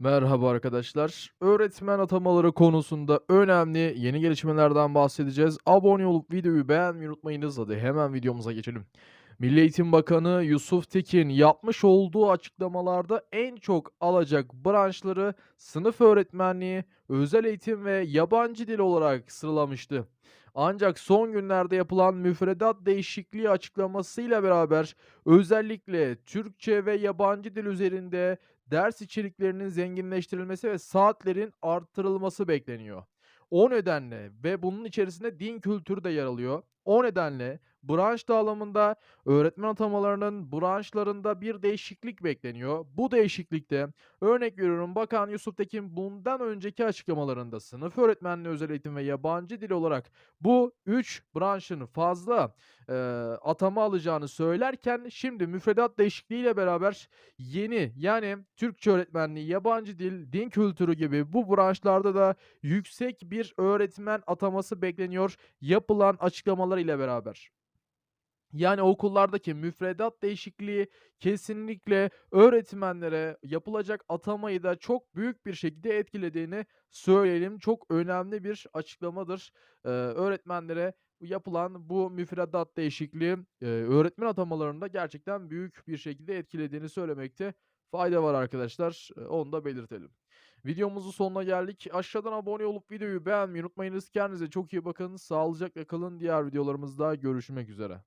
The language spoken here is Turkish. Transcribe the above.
Merhaba arkadaşlar. Öğretmen atamaları konusunda önemli yeni gelişmelerden bahsedeceğiz. Abone olup videoyu beğenmeyi unutmayınız. Hadi hemen videomuza geçelim. Milli Eğitim Bakanı Yusuf Tekin yapmış olduğu açıklamalarda en çok alacak branşları sınıf öğretmenliği, özel eğitim ve yabancı dil olarak sıralamıştı. Ancak son günlerde yapılan müfredat değişikliği açıklamasıyla beraber özellikle Türkçe ve yabancı dil üzerinde ders içeriklerinin zenginleştirilmesi ve saatlerin arttırılması bekleniyor. O nedenle ve bunun içerisinde din kültürü de yer alıyor. O nedenle branş dağılımında öğretmen atamalarının branşlarında bir değişiklik bekleniyor. Bu değişiklikte örnek veriyorum Bakan Yusuf Tekin bundan önceki açıklamalarında sınıf öğretmenliği, özel eğitim ve yabancı dil olarak bu 3 branşın fazla eee, atama alacağını söylerken şimdi müfredat değişikliğiyle beraber Yeni, yani Türkçe öğretmenliği, yabancı dil, din kültürü gibi bu branşlarda da yüksek bir öğretmen ataması bekleniyor yapılan açıklamalar ile beraber. Yani okullardaki müfredat değişikliği kesinlikle öğretmenlere yapılacak atamayı da çok büyük bir şekilde etkilediğini söyleyelim. Çok önemli bir açıklamadır. Eee, öğretmenlere yapılan bu müfredat değişikliği, eee, öğretmen atamalarında gerçekten büyük bir şekilde etkilediğini söylemekte fayda var arkadaşlar. Eee, onu da belirtelim. Videomuzun sonuna geldik. Aşağıdan abone olup videoyu beğenmeyi unutmayınız. Kendinize çok iyi bakın. Sağlıcakla kalın. Diğer videolarımızda görüşmek üzere.